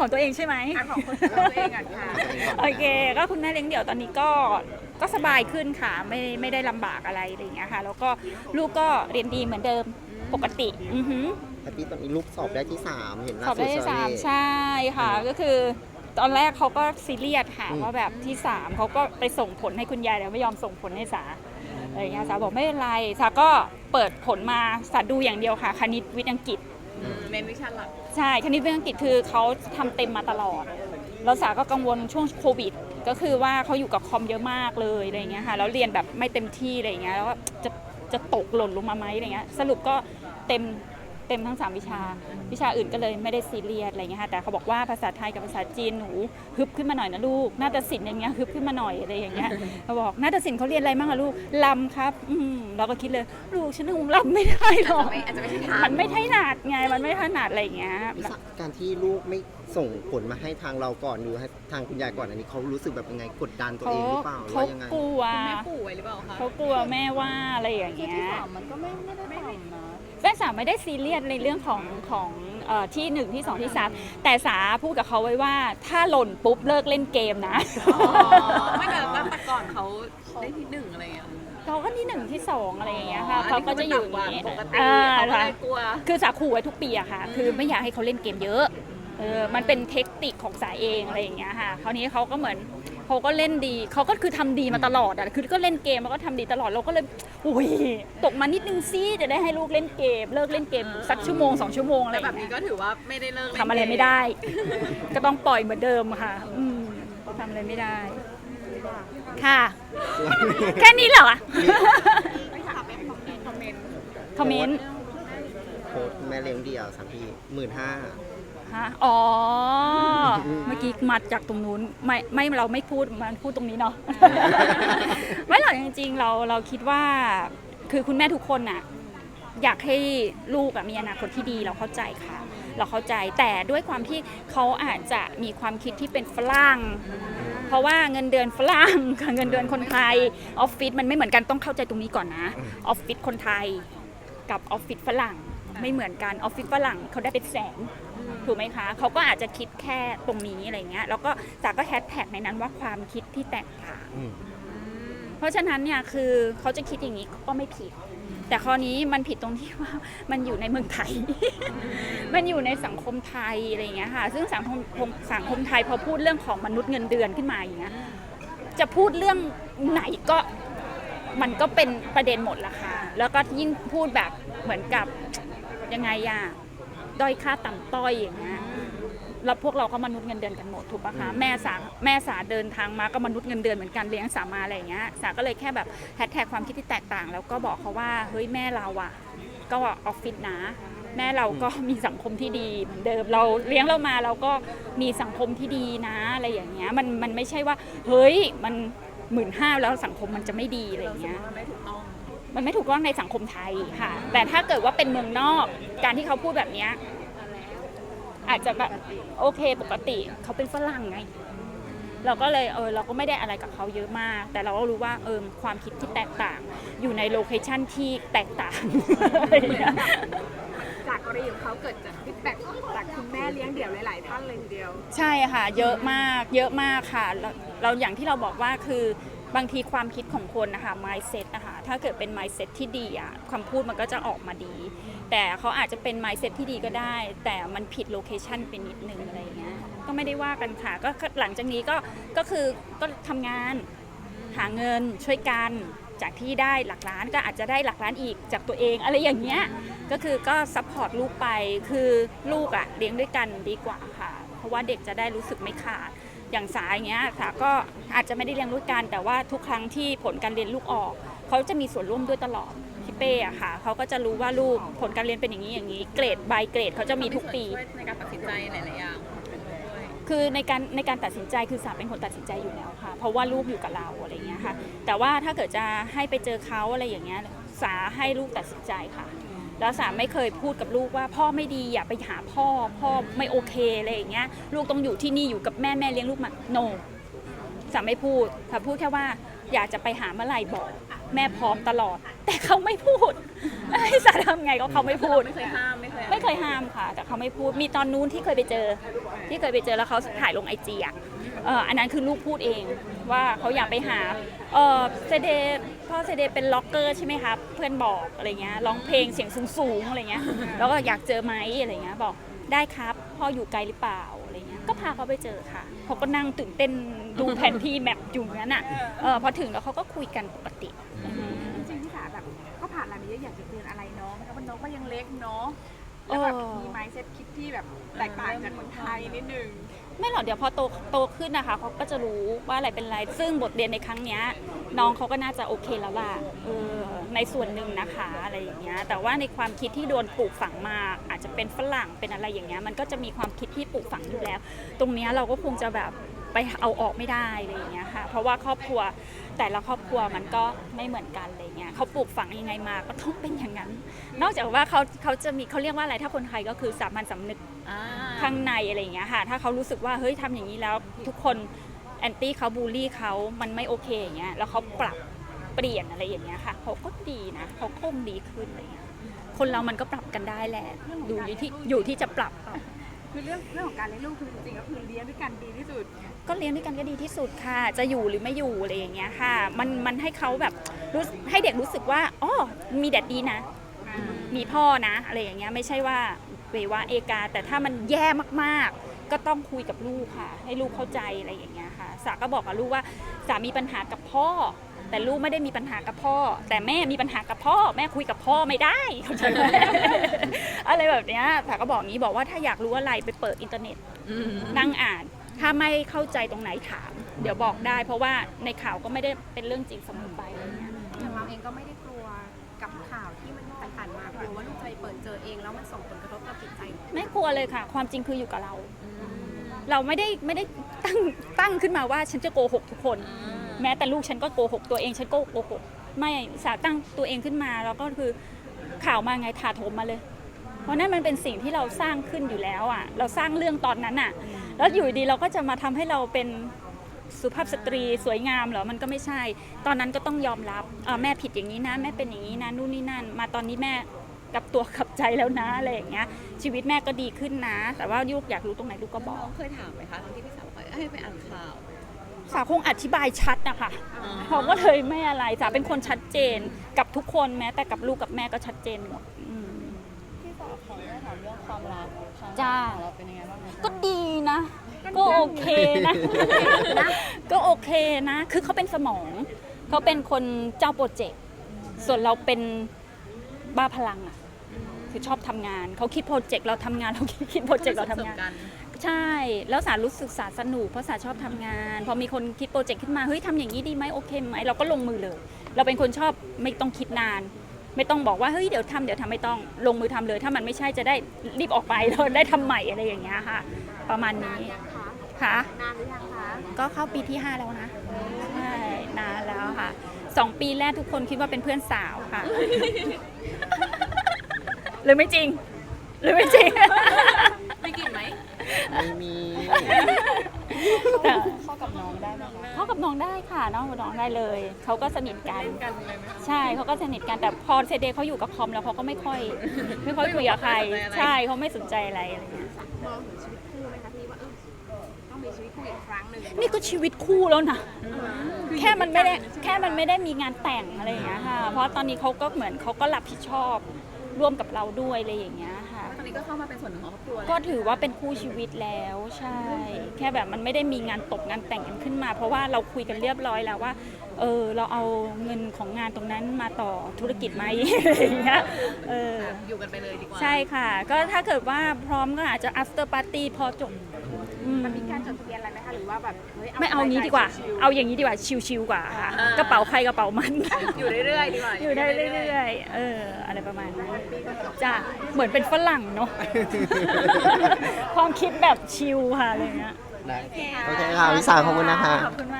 ของตัวเองใช่ไหมอะของคนของตัวเองอะค่ะ โอเค ก็คุณแม่เลี้ยงเดี่ยวตอนนี้ก็ก็สบายขึ้นค่ะ ไม่ไม่ได้ลำบากอะไรอะไรอย่างเงี้ยค่ะ แล้วก็ลูกก็เรียนดีเหมือนเดิมปกติอือหือ แต่พี่ตอนนี้ลูกสอบได้ที่ 3 เห็นล่าสอบสุดได้ที่สามสตอรี่ใช่ค่ะ ก็คือตอนแรกเขาก็ซีเรียสค่ะอืมว่าแบบที่สามเขาก็ไปส่งผลให้คุณยายแต่ไม่ยอมส่งผลให้สาอะไรอย่างเงี้ยสาบอกไม่เป็นไรสาก็เปิดผลมาสาดูอย่างเดียวค่ะ คณิตวิทย์อังกฤษ เน้นวิชาหลัก ใช่คณิตวิทยาอังกฤษคือเขาทำเต็มมาตลอด แล้วสาก็กังวลช่วงโควิด ก็คือว่าเขาอยู่กับคอมเยอะมากเลยอะไรอย่างเงี้ยค่ะ แล้วเรียนแบบไม่เต็มที่อะไรอย่างเงี้ย แล้วก็จะจะตกหล่นลงมาไหมอะไรเงี้ย สรุปก็เต็ม เต็มทั้ง 3 วิชา วิชาอื่นก็เลยไม่ได้ซีเรียสอะไรเงี้ยค่ะแต่เขาบอกว่าภาษาไทยกับภาษาจีนหนูฮึบขึ้นมาหน่อยนะลูกนาฏศิลป์อย่างเงี้ยฮึบขึ้นมาหน่อยอะไรอย่างเงี้ยเขาบอกนาฏศิลป์เขาเรียนอะไรบ้างอะลูกลำครับอืมเราก็คิดเลยลูกฉันคงลำไม่ได้หรอกไม่อาจจะไม่ใช่ทางมันไม่ถนัดไงมันไม่ถนัดอะไรอย่างเงี้ยวิชาการที่ลูกไม่ส่งผลมาให้ทางเราก่อนหรือให้ทางคุณยายก่อนอันนี้เขารู้สึกแบบยังไงกดดันตัวเขาเองหรือเปล่าหรือเขาว่ายังไง กลัวคุณแม่ปู่ไว้หรือเปล่าคะ เขากลัวแม่ว่าอะไรอย่างคือเงี้ที่ยสามมันก็ไม่ไม่ได้ต่ำนะแม่ สาวไม่ได้ซีเรียสในเรื่องของของเอ่อที่หนึ่งที่สองที่สามแต่สาพูดกับเขาไว้ว่าถ้าหล่นปุ๊บเลิกเล่นเกมนะอ๋อไม่แต่ตั้งแต่ก่อนเขาได้ที่หนึ่งอะไรอย่างเงี้ย เขาก็ที่หนึ่งที่สองอะไรอย่างเงี้ยค่ะเขาก็จะอยู่อย่างนี้นี้ปกติอ่าเขาก็ค่ะเลยกลัว คือสาขู่ไว้ทุกปีอะค่ะ คือไม่อยากให้เขาเล่นเกมเยอะ เออมันเป็นเทคนิคของสาเองอะไรอย่างเงี้ยค่ะคราวนี้เขาก็เหมือนเขาก็เล่นดีเขาก็คือทำดีมาตลอดอะคือก็เล่นเกมแล้วก็ทำดีตลอดเราก็เลยอุ้ยตกมานิดนึงซิจะได้ให้ลูกเล่นเกม เลิกเล่นเกมสักชั่วโมงสองชั่วโมงอะไรแต่อแบย่างบเงี้ยนี้ก็ถือว่าไม่ได้เลิกเล่นทำอะไรไม่ได้ ก็ต้องปล่อยเหมือนเดิมค่ะอืมทำอะไรไม่ได้ ค่ะ แค่นี้เหรอไม่ถามเป็นคอมเมนต์คอมเมนต์คอมเมนต์โพสต์แม่เลี้ยงเดี่ยวสักพี่หมื่นห้า ฮะอ๋อ เมื่อกี้มาจากตรงนู้นไม่ไม่เราไม่พูดมันพูดตรงนี้เนาะ ไม่หรอกจริง ๆ เราเราคิดว่า คือคุณแม่ทุกคนน่ะ อยากให้ลูกอะมีอนาคตที่ดีเราเข้าใจค่ะ เราเข้าใจแต่ด้วยความที่เขาอาจจะมีความคิดที่เป็นฝรั่ง เพราะว่าเงินเดือนฝรั่งกับเงินเดือนคนไทยออฟฟิศมันไม่เหมือนกันต้องเข้าใจตรงนี้ก่อนนะออฟฟิศคนไทยกับออฟฟิศฝรั่งไม่เหมือนกันออฟฟิศฝรั่งเขาได้เป็นแสน ถูกไหมคะเขาก็อาจจะคิดแค่ตรงนี้อะไรเงี้ยแล้วก็จากก็แฮชแท็กในนั้นว่าความคิดที่แตกต่าง อืมเพราะฉะนั้นเนี่ยคือเขาจะคิดอย่างนี้ก็ไม่ผิด แต่ข้อนี้มันผิดตรงที่ว่ามันอยู่ในเมืองไทย มันอยู่ในสังคมไทยอะไรอย่างเงี้ยค่ะ ซึ่งสังคมสังคมไทยพอพูดเรื่องของมนุษย์เงินเดือนขึ้นมาอย่างเงี้ยจะพูดเรื่องไหนก็มันก็เป็นประเด็นหมดละค่ะ แล้วก็ยิ่งพูดแบบเหมือนกับยังไงอะ ด้อยค่าต่ำต้อยอย่างเงี้ยแล้วพวกเราก็มนุษย์เงินเดือนกันหมดถูกปะคะแม่สาแม่สาเดินทางมาก็มนุษย์เงินเดือนเหมือนกันเลี้ยงสามาอะไรอย่างเงี้ยสาก็เลยแค่แบบแฮชแท็กความคิดที่แตกต่าง แล้วก็บอกเขาว่าเฮ้ยแม่เราอะก็ออฟฟิศนะ แม่เราก็มีสังคมที่ดีเหมือนเดิมเราเลี้ยงเรามาเราก็มีสังคมที่ดีนะอะไรอย่างเงี้ยมันมันไม่ใช่ว่า เฮ้ยมันหมื่นห้าแล้วสังคมมันจะไม่ดีอะไรอย่างเงี้ยมันไม่ถูกต้อง มันไม่ถูกต้องในสังคมไทยค่ะ แต่ถ้าเกิดว่าเป็นเมืองนอก การที่เขาพูดแบบเนี้ยอาจจะแบบโอเคปกติเขาเป็นฝรั่งไง เราก็เลยเออเราก็ไม่ได้อะไรกับเขาเยอะมาก แต่เราก็รู้ว่าเออความคิดที่แตกต่าง อยู่ในโลเคชันที่แตกต่างอะไรอย่างเงี้ย จากกรณีของเขาเกิดจากฟีดแบ็กจากคุณแม่เลี้ยงเดี่ยวหลาย ๆ ท่านเลยทีเดียว ใช่ค่ะ เยอะมากเยอะมากค่ะแล้วเราอย่างที่เราบอกว่าคือบางทีความคิดของคนนะคะ mindset นะคะ ถ้าเกิดเป็น mindset ที่ดีอะคำพูดมันก็จะออกมาดี แต่เขาอาจจะเป็น mindset ที่ดีก็ได้ แต่มันผิดโลเคชันไปนิดนึงอะไรอย่างเงี้ยก็ไม่ได้ว่ากันค่ะก็หลังจากนี้ก็ก็คือก็ทำงานหาเงินช่วยกันจากที่ได้หลักล้านก็อาจจะได้หลักล้านอีกจากตัวเองอะไรอย่างเงี้ยก็คือก็ซัพพอร์ตลูกไปคือลูกอะเลี้ยงด้วยกันดีกว่าค่ะ เพราะว่าเด็กจะได้รู้สึกไม่ขาดอย่างสายเงี้ยสาก็อาจจะไม่ได้เลี้ยงด้วยกันแต่ว่าทุกครั้งที่ผลการเรียนลูกออก เขาจะมีส่วนร่วมด้วยตลอดพี่เป้อะค่ะเขาก็จะรู้ว่าลูกผลการเรียนเป็นอย่างนี้อย่างนี้ เกรดใบเกรดเขาจะมีทุกปี ช่วยในการตัดสินใจหลายๆอย่างคือในการในการตัดสินใจคือสาเป็นคนตัดสินใจอยู่แล้วค่ะ เพราะว่าลูกอยู่กับเราอะไรอย่างเงี้ยค่ะ แต่ว่าถ้าเกิดจะให้ไปเจอเขาอะไรอย่างเงี้ยสาให้ลูกตัดสินใจค่ะ แล้วสาไม่เคยพูดกับลูกว่าพ่อไม่ดีอย่าไปหาพ่อพ่อไม่โอเคอะไรอย่างเงี้ยลูกต้องอยู่ที่นี่อยู่กับแม่แม่เลี้ยงลูกมา no สาไม่พูดสาพูดแค่ว่าอยากจะไปหาเมื่อไหร่บอก แม่พร้อมตลอด แต่เขาไม่พูดให้สาทำไงก็เขาไม่พูด ไม่เคยห้ามไม่เคยไม่เคยห้ามค่ะ แต่เขาไม่พูดมีตอนนู้นที่เคยไปเจอ ที่เคยไปเจอแล้วเขาถ่ายลงไอจีอะเอออันนั้นคือลูกพูดเองว่าเขาอยากไปหาเออเซเดพ่อเซเดเป็นล็อกเกอร์ใช่ไหมครับ เพื่อนบอกอะไรเงี้ยร้องเพลงเสียงสูงๆอะไรเงี้ยแล้วก็อยากเจอไหมอะไรเงี้ยบอกได้ครับ พ่ออยู่ไกลหรือเปล่าอะไรเงี้ยก็พาเขาไปเจอค่ะเขาก็นั่งตื่นเต้นดูแผนที่แมปอยู่อย่างนั้นอะเออพอถึงแล้วเขาก็คุยกันปกติ นอะไรมาเยอะอยากจะเตือนอะไรน้องนะคะเพราะน้องก็ยังเล็กเนาะแล้วแบบเออมีไมซ์เซ็ตคิดที่แบบแตกต่างจากคนไทยนิดนึงไม่หรอกเดี๋ยวพอโตโตขึ้นนะคะเขาก็จะรู้ว่าอะไรเป็นอะไร ซึ่งบทเรียนในครั้งเนี้ยน้องเขาก็น่าจะโอเคแล้วล่ะเออในส่วนหนึ่งนะคะอะไรอย่างเงี้ยแต่ว่าในความคิดที่โดนปลูกฝังมาอาจจะเป็นฝรั่งเป็นอะไรอย่างเงี้ยมันก็จะมีความคิดที่ปลูกฝังอยู่แล้ว ตรงเนี้ยเราก็คงจะแบบ ไปเอาออกไม่ได้อะไรอย่างเงี้ยค่ะเพราะว่าครอบครัวแต่ละครอบครัวมันก็ไม่เหมือนกันอะไรเงี้ยเขาปลูกฝังยังไงมาก็ต้องเป็นอย่างนั้น นอกจากว่าเขาเขาจะมีเขาเรียกว่าอะไรถ้าคนไทยก็คือสามัญสำนึกข้างในอะไรอย่างเงี้ยค่ะถ้าเขารู้สึกว่าเฮ้ยทำอย่างนี้แล้วทุกคนแอนตี้เขาบูลลี่เขามันไม่โอเคอย่างเงี้ยแล้วเขาปรับเปลี่ยนอะไรอย่างเงี้ยค่ะเขาก็ดีนะเขาคงดีขึ้นอะไรเงี้ยคนเรามันก็ปรับกันได้แหละดูอยู่ที่อยู่ที่จะปรับ คือเรื่องเรื่องของการเลี้ยงลูกคือจริงๆก็คือเลี้ยงด้วยกันดีที่สุด ก็เลี้ยงด้วยกันก็ดีที่สุดค่ะ จะอยู่หรือไม่อยู่อะไรอย่างเงี้ยค่ะ มันมันให้เขาแบบรู้ให้เด็กรู้สึกว่าอ๋อมีแดดดีนะ มีพ่อนะอะไรอย่างเงี้ยไม่ใช่ว่าเววาเอกา แต่ถ้ามันแย่มากๆ ก็ต้องคุยกับลูกค่ะ ให้ลูกเข้าใจอะไรอย่างเงี้ยค่ะสาก็บอกกับลูกว่าสามีปัญหากับพ่อ แต่ลูกไม่ได้มีปัญหากับพ่อ แต่แม่มีปัญหากับพ่อ แม่คุยกับพ่อไม่ได้เข้าใจไหม อะไรแบบเนี้ยสาก็บอกงี้บอกว่าถ้าอยากรู้อะไรไปเปิดอินเทอร์เน็ตนั่งอ่าน ถ้าไม่เข้าใจตรงไหนถาม เดี๋ยวบอกได้ เพราะว่าในข่าวก็ไม่ได้เป็นเรื่องจริงเสมอไปอะไรเงี้ย อย่างเราเองก็ไม่ได้กลัวกับข่าวที่มันผ่านๆมากลัวว่าลูกจะไปเปิดเจอเองแล้วมันส่งผลกระทบต่อจิตใจไม่กลัวเลยค่ะ ความจริงคืออยู่กับเรา เราไม่ได้ไม่ได้ตั้งตั้งขึ้นมาว่าฉันจะโกหกทุกคน แม้แต่ลูกฉันก็โกหกตัวเองฉันก็โกหกไม่สาตั้งตัวเองขึ้นมาแล้วก็คือข่าวมาไงถาโถมมาเลย เพราะนั่นมันเป็นสิ่งที่เราสร้างขึ้นอยู่แล้วอะ เราสร้างเรื่องตอนนั้นอะ แล้วอยู่ดีเราก็จะมาทำให้เราเป็นสุภาพสตรีสวยงามเหรอ มันก็ไม่ใช่ ตอนนั้นก็ต้องยอมรับออแม่ผิดอย่างนี้นะ แม่เป็นอย่างนี้นะนู่นนี่นั่น มาตอนนี้แม่กับตัวกลับใจแล้วนะอะไรอย่างเงี้ย ชีวิตแม่ก็ดีขึ้นนะ แต่ว่าลูกอยากรู้ตรงไหนลูกก็บอกน้องเคยถามไหมคะทั้งที่พี่สาวบอกให้ไปอ่านข่าว สาคงอธิบายชัดนะคะเขาก็เลยไม่อะไรสาเป็นคนชัดเจนกับทุกคนแม้แต่กับลูกกับแม่ก็ชัดเจนหมดอืมพี่สาวขออนุญาตถามเรื่องความรักครั้งจ้าของเราเป็นยังไงบ้างคะก็ดีนะ ก็โอเคนะก็โอเคนะ คือเขาเป็นสมองเขาเป็นคนเจ้าโปรเจกต์ส่วนเราเป็นบ้าพลังอะ คือชอบทำงานเขาคิดโปรเจกต์เราทำงานเราคิดโปรเจกต์เราทำงาน ใช่แล้วสารรู้สึกสารสนุกเพราะสารชอบทำงาน พอมีคนคิดโปรเจกต์ขึ้นมาเฮ้ยทำอย่างนี้ดีไหมโอเคไหมเราก็ลงมือเลย เราเป็นคนชอบไม่ต้องคิดนาน ไม่ต้องบอกว่าเฮ้ยเดี๋ยวทำเดี๋ยวทำไม่ต้องลงมือทำเลย ถ้ามันไม่ใช่จะได้รีบออกไปเราได้ทำใหม่อะไรอย่างเงี้ยค่ะ ประมาณนานนี้ยังคะค่ะนานหรือยังคะก็เข้าปีที่ 5 แล้วนะใช่นานแล้วค่ะสองปีแรกทุกคนคิดว่าเป็นเพื่อนสาวค่ะ หรือไม่จริง หรือไม่จริง ไม่กินไหมไม่มีเข้ากับน้องได้ไหมคะเขากับน้องได้ค่ะน้องกับน้องได้เลยเขาก็สนิทกันเล่นกันเลยไหมใช่เขาก็สนิทกันแต่พอเซเดย์เขาอยู่กับคอมแล้วเขาก็ไม่ค่อย ไม่ค่อยคุยกับใครใช่เขาไม่สนใจอะไรอะไรเงี้ยมองถึงชีวิตคู่ไหมคะพี่ว่าเออต้องมีชีวิตคู่อีกครั้งหนึ่งนี่ก็ชีวิตคู่แล้วนะแค่มันไม่ได้แค่มันไม่ได้มีงานแต่งอะไรอย่างเงี้ยค่ะ เพราะตอนนี้เขาก็เหมือนเขาก็รับผิดชอบร่วมกับเราด้วยอะไรอย่างเงี้ยค่ะตอ นนี้ก็เข้ามาเป็นส่วนหนึ่งของครอบครัวแล้วก็ถือว่าเป็นคู่ชีวิตแล้วใช่ แค่แบบมันไม่ได้มีงานตกงานแต่งกันขึ้นมา เพราะว่าเราคุยกันเรียบร้อยแล้วว่า เออเราเอาเงินของงานตรงนั้นมาต่อธุรกิจไหมอะไรอย่างเงี้ยเอออยู่กันไปเลยดีกว่าใช่ค่ะ ก็ถ้าเกิดว่าพร้อมก็อาจจะ after party พอจบอืม ว่าแบบฮ้ยไม่เอางี้ดีกว่า ชิๆเอาอย่างนี้ดีกว่า ชิวๆกว่าค่ะกระเป๋าใครกระเป๋ามัน อยู่เรื่อยๆดีกว่าอยู่ได้เรื่อยๆ เออ อะไรประมาณนั้นจ้ะเหมือนเป็นฝรั่งเนาะ ความคิดแบบชิลค่ะอะไรเงี้ย ได้โอเคค่ะพี่สาวขอบคุณนะคะ ขอบคุณมาก